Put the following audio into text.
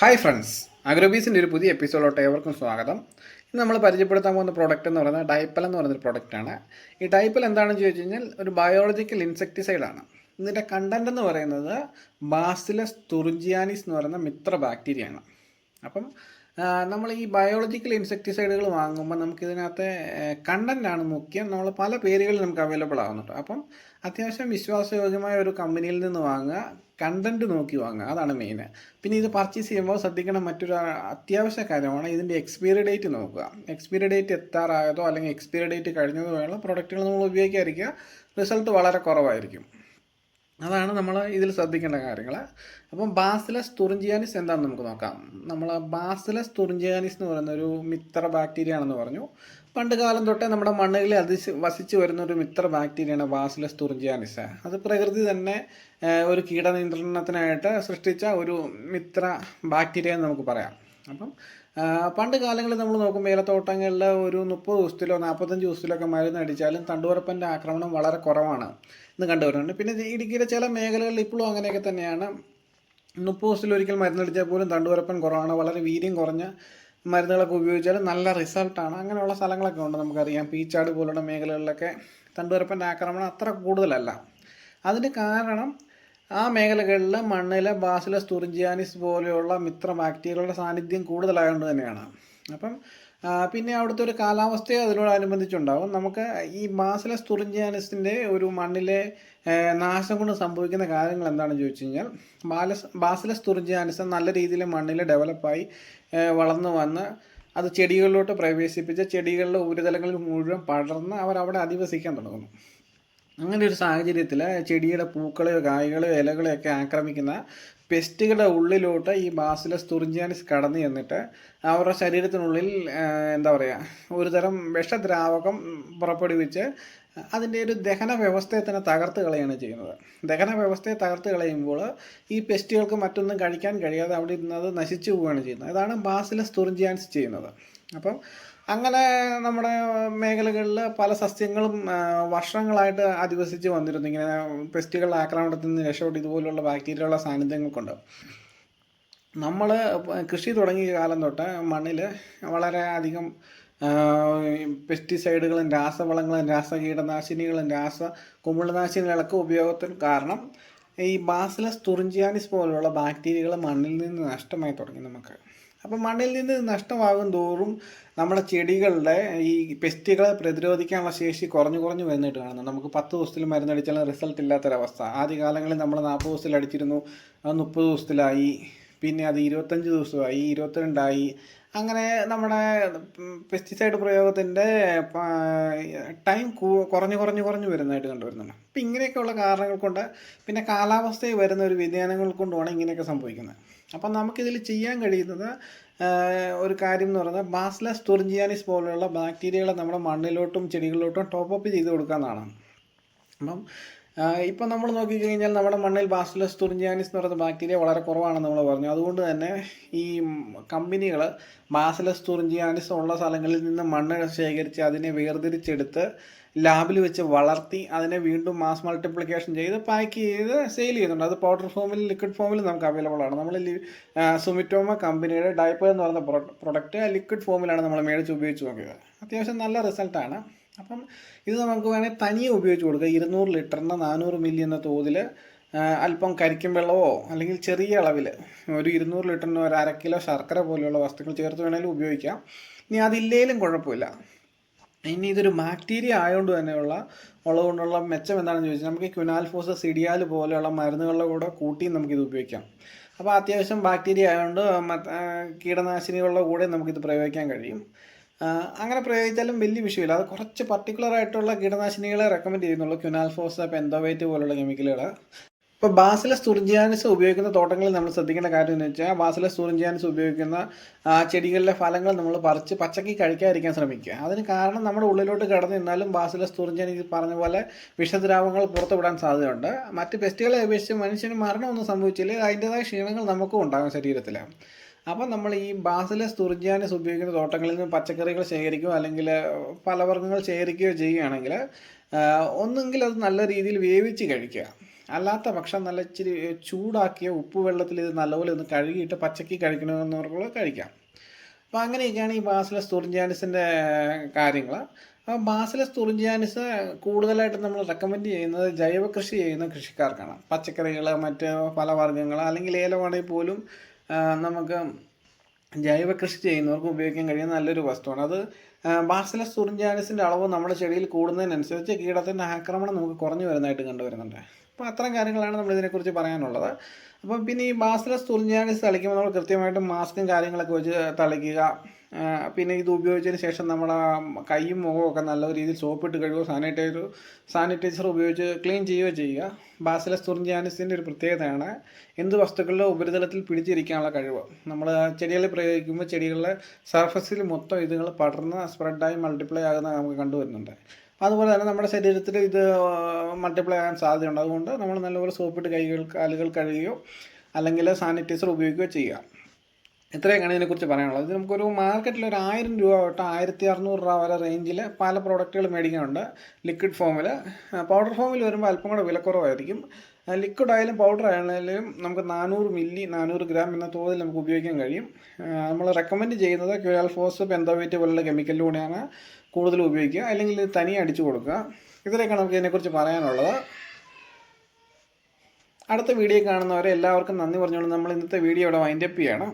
Hi friends അഗ്രോബീസിന്റെ ഒരു പുതിയ എപ്പിസോഡിലോട്ട് ഏവർക്കും സ്വാഗതം. ഇന്ന് നമ്മൾ പരിചയപ്പെടുത്താൻ പോകുന്ന പ്രോഡക്റ്റ് എന്ന് പറയുന്നത് ഡൈപ്പൽ എന്ന് പറയുന്നൊരു പ്രോഡക്റ്റാണ് ഈ ഡൈപ്പൽ എന്താണെന്ന് ചോദിച്ചു കഴിഞ്ഞാൽ ഒരു ബയോളജിക്കൽ ഇൻസെക്ടിസൈഡാണ് ഇതിന്റെ കണ്ടന്റ് എന്ന് പറയുന്നത് ബാസിലസ് തുർജിയാനിസ് എന്ന് പറയുന്ന മിത്ര ബാക്ടീരിയയാണ് അപ്പം നമ്മൾ ഈ ബയോളജിക്കൽ ഇൻസെക്ടിസൈഡുകൾ വാങ്ങുമ്പോൾ നമുക്ക് ഇതിനകത്തെ കണ്ടന്റാണ് മുഖ്യം. നമ്മൾ പല പേരുകളിൽ നമുക്ക് അവൈലബിൾ ആകുന്നുണ്ട് അപ്പം അത്യാവശ്യം വിശ്വാസയോഗ്യമായ ഒരു കമ്പനിയിൽ നിന്ന് വാങ്ങുക. കണ്ടന്റ് നോക്കി വാങ്ങുക. അതാണ് മെയിൻ പിന്നെ ഇത് പർച്ചേസ് ചെയ്യുമ്പോൾ ശ്രദ്ധിക്കണം മറ്റൊരു അത്യാവശ്യ കാര്യമാണ് ഇതിന്റെ എക്സ്പയറി ഡേറ്റ് നോക്കുക. എക്സ്പയറി ഡേറ്റ് എത്താറായതോ അല്ലെങ്കിൽ എക്സ്പയറി ഡേറ്റ് കഴിഞ്ഞതോ ഉള്ള പ്രൊഡക്റ്റുകൾ നമ്മൾ ഉപയോഗിക്കാതിരിക്കുക. റിസൾട്ട് വളരെ കുറവായിരിക്കും. അതാണ് നമ്മൾ ഇതിൽ ശ്രദ്ധിക്കേണ്ട കാര്യങ്ങൾ. അപ്പം ബാസിലസ് തുറിഞ്ചിയാനിസ് എന്താണെന്ന് നമുക്ക് നോക്കാം. നമ്മൾ ബാസിലസ് തുറിഞ്ചിയാനിസ് എന്ന് പറയുന്ന ഒരു മിത്ര ബാക്ടീരിയ ആണെന്ന് പറഞ്ഞു. പണ്ട് കാലം തൊട്ടേ നമ്മുടെ മണ്ണുകളിൽ അതിശ് വസിച്ച് വരുന്ന ഒരു മിത്ര ബാക്ടീരിയയാണ് ബാസിലസ് തുറിഞ്ചിയാനിസ് അത് പ്രകൃതി തന്നെ ഒരു കീടനിയന്ത്രണത്തിനായിട്ട് സൃഷ്ടിച്ച ഒരു മിത്ര ബാക്ടീരിയ എന്ന് നമുക്ക് പറയാം. അപ്പം പണ്ട് കാലങ്ങളിൽ നമ്മൾ നോക്കുമ്പോൾ ഏലത്തോട്ടങ്ങളിൽ ഒരു മുപ്പത് ദിവസത്തിലോ നാൽപ്പത്തഞ്ച് ദിവസത്തിലോ ഒക്കെ മരുന്ന് അടിച്ചാലും തണ്ടുവരപ്പന്റെ ആക്രമണം വളരെ കുറവാണ് എന്ന് കണ്ടുവരുന്നുണ്ട്. പിന്നെ ഇടുക്കിയിലെ ചില മേഖലകളിൽ ഇപ്പോഴും അങ്ങനെയൊക്കെ തന്നെയാണ്. മുപ്പത് ദിവസത്തിൽ ഒരിക്കൽ മരുന്നടിച്ചാൽ പോലും തണ്ടുവരപ്പൻ കുറവാണ് വളരെ വീര്യം കുറഞ്ഞ മരുന്നുകളൊക്കെ ഉപയോഗിച്ചാൽ നല്ല റിസൾട്ടാണ്. അങ്ങനെയുള്ള സ്ഥലങ്ങളൊക്കെ ഉണ്ട് നമുക്കറിയാം. പീച്ചാട് പോലുള്ള മേഖലകളിലൊക്കെ തണ്ടുവരപ്പന്റെ ആക്രമണം അത്ര കൂടുതലല്ല. അതിന് കാരണം ആ മേഖലകളിൽ മണ്ണിലെ ബാസിലസ് തുറിഞ്ചിയാനിസ് പോലെയുള്ള മിത്ര ബാക്ടീരിയകളുടെ സാന്നിധ്യം കൂടുതലായതുകൊണ്ട് തന്നെയാണ്. അപ്പം പിന്നെ അവിടുത്തെ ഒരു കാലാവസ്ഥയെ അതിനോടനുബന്ധിച്ചുണ്ടാവും. നമുക്ക് ഈ ബാസിലസ് തുറിഞ്ചാനസിന്റെ ഒരു മണ്ണിലെ നാശം കൊണ്ട് സംഭവിക്കുന്ന കാര്യങ്ങൾ എന്താണെന്ന് ചോദിച്ചു കഴിഞ്ഞാൽ ബാലസ് ബാസിലസ് തുറിഞ്ചാനസ് നല്ല രീതിയിൽ മണ്ണിൽ ഡെവലപ്പായി വളർന്നു വന്ന് അത് ചെടികളിലോട്ട് പ്രവേശിപ്പിച്ച് ചെടികളുടെ ഉപരിതലങ്ങളിൽ മുഴുവൻ പടർന്ന് അവർ അവിടെ അധിവസിക്കാൻ തുടങ്ങുന്നു. അങ്ങനെ ഒരു സാഹചര്യത്തിൽ ചെടിയുടെ പൂക്കളെയോ കായ്കളെയോ ഇലകളെയൊക്കെ ആക്രമിക്കുന്ന പെസ്റ്റുകളുടെ ഉള്ളിലോട്ട് ഈ ബാസിലസ് തുറിഞ്ചാനിസ് കടന്നു ചെന്നിട്ട് അവരുടെ ശരീരത്തിനുള്ളിൽ എന്താ പറയുക ഒരുതരം വിഷദ്രാവകം പുറപ്പെടുവിച്ച് അതിന്റെ ഒരു ദഹന വ്യവസ്ഥയെ തന്നെ തകർത്ത് കളയാണ് ചെയ്യുന്നത്. ദഹന വ്യവസ്ഥയെ തകർത്ത് കളയുമ്പോൾ ഈ പെസ്റ്റുകൾക്ക് മറ്റൊന്നും കഴിക്കാൻ കഴിയാതെ അവിടെ ഇരുന്നത് നശിച്ചു പോവുകയാണ് ചെയ്യുന്നത്. അതാണ് ബാസിലസ് തുറിഞ്ചാൻസ് ചെയ്യുന്നത്. അപ്പം അങ്ങനെ നമ്മുടെ മേഖലകളിൽ പല സസ്യങ്ങളും വർഷങ്ങളായിട്ട് അധിവസിച്ച് വന്നിരുന്നു. ഇങ്ങനെ പെസ്റ്റുകളുടെ ആക്രമണത്തിൽ നിന്ന് രക്ഷപ്പെട്ട്. ഇതുപോലുള്ള ബാക്ടീരിയകളുടെ സാന്നിധ്യങ്ങൾ കൊണ്ട് നമ്മൾ കൃഷി തുടങ്ങിയ കാലം തൊട്ട് മണ്ണിൽ വളരെ അധികം പെസ്റ്റിസൈഡുകളും രാസവളങ്ങളും രാസ കീടനാശിനികളും രാസ കുമിളനാശിനികളൊക്കെ ഉപയോഗത്തിന് കാരണം ഈ ബാസിലസ് തുറിഞ്ചിയാനിസ് പോലുള്ള ബാക്ടീരിയകൾ മണ്ണിൽ നിന്ന് നഷ്ടമായി തുടങ്ങി നമുക്ക്. അപ്പം മണ്ണിൽ നിന്ന് നഷ്ടമാകും തോറും നമ്മുടെ ചെടികളുടെ ഈ പെസ്റ്റുകളെ പ്രതിരോധിക്കാനുള്ള ശേഷി കുറഞ്ഞു കുറഞ്ഞു വരുന്നിട്ട് കാണുന്നു. നമുക്ക് പത്ത് ദിവസത്തിൽ മരുന്നടിച്ചാലും റിസൾട്ട് ഇല്ലാത്തൊരവസ്ഥ. ആദ്യകാലങ്ങളിൽ നമ്മൾ നാൽപ്പത് ദിവസത്തിൽ അടിച്ചിരുന്നു അത് മുപ്പത് ദിവസത്തിലായി. പിന്നെ അത് ഇരുപത്തഞ്ച് ദിവസമായി ഇരുപത്തിരണ്ടായി. അങ്ങനെ നമ്മുടെ പെസ്റ്റിസൈഡ് പ്രയോഗത്തിന്റെ ടൈം കുറഞ്ഞു കുറഞ്ഞു കുറഞ്ഞു വരുന്നതായിട്ട് കണ്ടുവരുന്നുണ്ട്. അപ്പം ഇങ്ങനെയൊക്കെയുള്ള കാരണങ്ങൾ കൊണ്ട് പിന്നെ കാലാവസ്ഥയിൽ വരുന്ന ഒരു വ്യതിയാനങ്ങൾ കൊണ്ടുമാണ് ഇങ്ങനെയൊക്കെ സംഭവിക്കുന്നത്. അപ്പം നമുക്കിതിൽ ചെയ്യാൻ കഴിയുന്നത് ഒരു കാര്യം എന്ന് പറയുന്നത് ബാസ്ലസ് തുറിഞ്ചിയാനിസ് പോലെയുള്ള ബാക്ടീരിയകളെ നമ്മുടെ മണ്ണിലോട്ടും ചെടികളിലോട്ടും ടോപ്പ് അപ്പ് ചെയ്ത് കൊടുക്കാമെന്നാണ് അപ്പം ഇപ്പം നമ്മൾ നോക്കിക്കഴിഞ്ഞാൽ നമ്മുടെ മണ്ണിൽ ബാസിലസ് തുറിഞ്ചിയാനിസ് എന്ന് പറയുന്ന ബാക്ടീരിയ വളരെ കുറവാണെന്ന് നമ്മൾ പറഞ്ഞു. അതുകൊണ്ട് തന്നെ ഈ കമ്പനികൾ ബാസിലസ് തുറിഞ്ചിയാനിസ് ഉള്ള സ്ഥലങ്ങളിൽ നിന്ന് മണ്ണ് ശേഖരിച്ച് അതിനെ വേർതിരിച്ചെടുത്ത് ലാബിൽ വെച്ച് വളർത്തി അതിനെ വീണ്ടും മാസ് മൾട്ടിപ്ലിക്കേഷൻ ചെയ്ത് പാക്ക് ചെയ്ത് സെയിൽ ചെയ്യുന്നുണ്ട്. അത് പൗഡർ ഫോമിൽ ലിക്വിഡ് ഫോമിൽ നമുക്ക് അവൈലബിൾ ആണ്. നമ്മൾ സുമിറ്റോമ കമ്പനിയുടെ ഡൈപ്പർ എന്ന് പറയുന്ന പ്രൊഡക്റ്റ് ലിക്വിഡ് ഫോമിലാണ് നമ്മൾ മേടിച്ച് ഉപയോഗിച്ച് നോക്കിയത്. അത്യാവശ്യം നല്ല റിസൾട്ടാണ് അപ്പം ഇത് നമുക്ക് വേണമെങ്കിൽ തനിയെ ഉപയോഗിച്ച് കൊടുക്കുക ഇരുന്നൂറ് ലിറ്ററിന് നാനൂറ് മില്ലി എന്ന തോതിൽ അല്പം കരിക്കും വെള്ളമോ അല്ലെങ്കിൽ ചെറിയ അളവിൽ ഒരു ഇരുന്നൂറ് ലിറ്ററിന് ഒരു അര കിലോ ശർക്കര പോലെയുള്ള വസ്തുക്കൾ ചേർത്ത് വേണമെങ്കിലും ഉപയോഗിക്കാം. ഇനി അതില്ലേലും കുഴപ്പമില്ല. ഇനി ഇതൊരു ബാക്ടീരിയ ആയതുകൊണ്ട് തന്നെയുള്ള ഉള്ളതുകൊണ്ടുള്ള മെച്ചം എന്താണെന്ന് ചോദിച്ചാൽ നമുക്ക് ക്യുനാൽഫോസ് സിഡിയാൽ പോലെയുള്ള മരുന്നുകളുടെ കൂടെ കൂട്ടിയും നമുക്കിത് ഉപയോഗിക്കാം. അപ്പോൾ അത്യാവശ്യം ബാക്ടീരിയ ആയതുകൊണ്ട് കീടനാശിനികളുടെ കൂടെ നമുക്കിത് പ്രയോഗിക്കാൻ കഴിയും. അങ്ങനെ പ്രയോഗിച്ചാലും വലിയ വിഷയമില്ല. അത് കുറച്ച് പർട്ടിക്കുലർ ആയിട്ടുള്ള കീടനാശിനികളെ റെക്കമെൻഡ് ചെയ്യുന്നുള്ളൂ. ക്യുനാൽഫോസ് പെന്തോവേറ്റ് പോലുള്ള കെമിക്കലുകൾ ഇപ്പോൾ ബാസിലെ തുറിഞ്ചിയാനിസ് ഉപയോഗിക്കുന്ന തോട്ടങ്ങളിൽ നമ്മൾ ശ്രദ്ധിക്കേണ്ട കാര്യം എന്ന് വെച്ചാൽ ബാസിലെ തുറിഞ്ചിയാനിസ് ഉപയോഗിക്കുന്ന ചെടികളിലെ ഫലങ്ങൾ നമ്മൾ പറിച്ച് പച്ചക്കി കഴിക്കാതിരിക്കാൻ ശ്രമിക്കുക. അതിന് കാരണം നമ്മുടെ ഉള്ളിലോട്ട് കടന്നു നിന്നാലും ബാസിലെ തുറിഞ്ചിയാനിസ് പറഞ്ഞ പോലെ വിഷദ്രാവങ്ങൾ പുറത്തുവിടാൻ സാധ്യതയുണ്ട്. മറ്റ് പെസ്റ്റുകളെ അപേക്ഷിച്ച് മനുഷ്യന് മരണമൊന്നും സംഭവിച്ചില്ല. അതിന്റെതായ ക്ഷീണങ്ങൾ നമുക്കും ഉണ്ടാകും ശരീരത്തിൽ അപ്പം നമ്മൾ ഈ ബാസിലസ് തുറിഞ്ചിയാനിസ് ഉപയോഗിക്കുന്ന തോട്ടങ്ങളിൽ നിന്ന് പച്ചക്കറികൾ ശേഖരിക്കുകയോ അല്ലെങ്കിൽ ഫലവർഗങ്ങൾ ശേഖരിക്കുകയോ ചെയ്യുകയാണെങ്കിൽ ഒന്നുകിൽ അത് നല്ല രീതിയിൽ വേവിച്ച് കഴിക്കുക. അല്ലാത്ത പക്ഷം നല്ല ഇച്ചിരി ചൂടാക്കിയ ഉപ്പ് വെള്ളത്തിൽ ഇത് നല്ലപോലെ ഒന്ന് കഴുകിയിട്ട് പച്ചക്കി കഴിക്കണമെന്നവർക്കുള്ള കഴിക്കാം. അപ്പോൾ അങ്ങനെയൊക്കെയാണ് ഈ ബാസിലസ് തുറിഞ്ചാനിസിന്റെ കാര്യങ്ങൾ. അപ്പോൾ ബാസിലസ് തുറിഞ്ചാനിസ് കൂടുതലായിട്ട് നമ്മൾ റെക്കമെൻഡ് ചെയ്യുന്നത് ജൈവ കൃഷി ചെയ്യുന്ന കൃഷിക്കാർക്കാണ്. പച്ചക്കറികൾ മറ്റ് ഫലവർഗങ്ങൾ അല്ലെങ്കിൽ ഏലമാണെങ്കിൽ പോലും നമുക്ക് ജൈവ കൃഷി ചെയ്യുന്നവർക്ക് ഉപയോഗിക്കാൻ കഴിയുന്ന നല്ലൊരു വസ്തുവാണ്. അത് ബാസിലസ് സുറിഞ്ചാനിസിന്റെ അളവ് നമ്മുടെ ചെടിയിൽ കൂടുന്നതിനനുസരിച്ച് കീടത്തിന്റെ ആക്രമണം നമുക്ക് കുറഞ്ഞു വരുന്നതായിട്ട് കണ്ടുവരുന്നുണ്ട്. അപ്പോൾ അത്തരം കാര്യങ്ങളാണ് നമ്മൾ ഇതിനെക്കുറിച്ച് പറയാനുള്ളത്. അപ്പം പിന്നെ ഈ ബാസിലസ് തുളിഞ്ഞാണിസ് തളിക്കുമ്പോൾ നമ്മൾ കൃത്യമായിട്ടും മാസ്കും കാര്യങ്ങളൊക്കെ വെച്ച് തളിക്കുക പിന്നെ ഇത് ഉപയോഗിച്ചതിന് ശേഷം നമ്മുടെ കൈയും മുഖവും ഒക്കെ നല്ല രീതിയിൽ സോപ്പിട്ട് കഴുകുക സാനിറ്റൈസർ സാനിറ്റൈസർ ഉപയോഗിച്ച് ക്ലീൻ ചെയ്യുകയോ ചെയ്യുക. ബാസിലസ് തുറിഞ്ചാനിസിന്റെ ഒരു പ്രത്യേകതയാണ് എന്ത് വസ്തുക്കളിലും ഉപരിതലത്തിൽ പിടിച്ചിരിക്കാനുള്ള കഴിവ്. നമ്മൾ ചെടികളിൽ പ്രയോഗിക്കുമ്പോൾ ചെടികളുടെ സർഫസിൽ മൊത്തം ഇതുങ്ങൾ പടർന്ന് സ്പ്രെഡായി മൾട്ടിപ്ലൈ ആകുന്ന നമുക്ക് കണ്ടുവരുന്നുണ്ട്. അതുപോലെ തന്നെ നമ്മുടെ ശരീരത്തിൽ ഇത് മൾട്ടിപ്ലൈ ആകാൻ സാധ്യതയുണ്ട്. അതുകൊണ്ട് നമ്മൾ നല്ലപോലെ സോപ്പിട്ട് കൈകൾ കാലുകൾ കഴുകുകയോ അല്ലെങ്കിൽ സാനിറ്റൈസർ ഉപയോഗിക്കുകയോ ചെയ്യുക. ഇത്രയൊക്കെയാണ് ഇതിനെക്കുറിച്ച് പറയാനുള്ളത്? ഇത് നമുക്കൊരു മാർക്കറ്റിൽ ഒരു ആയിരം രൂപ തൊട്ട് ആയിരത്തി അറുന്നൂറ് രൂപ വരെ റേഞ്ചിൽ പല പ്രോഡക്റ്റുകൾ മേടിക്കാനുണ്ട്. ലിക്വിഡ് ഫോമിൽ പൗഡർ ഫോമിൽ വരുമ്പോൾ അല്പം കൂടെ വിലക്കുറവായിരിക്കും. ലിക്വിഡ് ആയാലും പൗഡർ ആയാലും നമുക്ക് നാനൂറ് മില്ലി നാനൂറ് ഗ്രാം എന്ന തോതിൽ നമുക്ക് ഉപയോഗിക്കാൻ കഴിയും. നമ്മൾ റെക്കമെൻഡ് ചെയ്യുന്നത് ക്യുയാൽഫോസ് പെന്തോവേറ്റ് പോലുള്ള കെമിക്കലിലൂടെയാണ് കൂടുതൽ ഉപയോഗിക്കുക. അല്ലെങ്കിൽ തനി അടിച്ചു കൊടുക്കുക. ഇതിലേക്കാണ് നമുക്ക് ഇതിനെക്കുറിച്ച് പറയാനുള്ളത്. അടുത്ത വീഡിയോ കാണുന്നവരെ എല്ലാവർക്കും നന്ദി പറഞ്ഞുകൊണ്ട് നമ്മൾ ഇന്നത്തെ വീഡിയോ ഇവിടെ വൈൻഡപ്പ് ചെയ്യണം.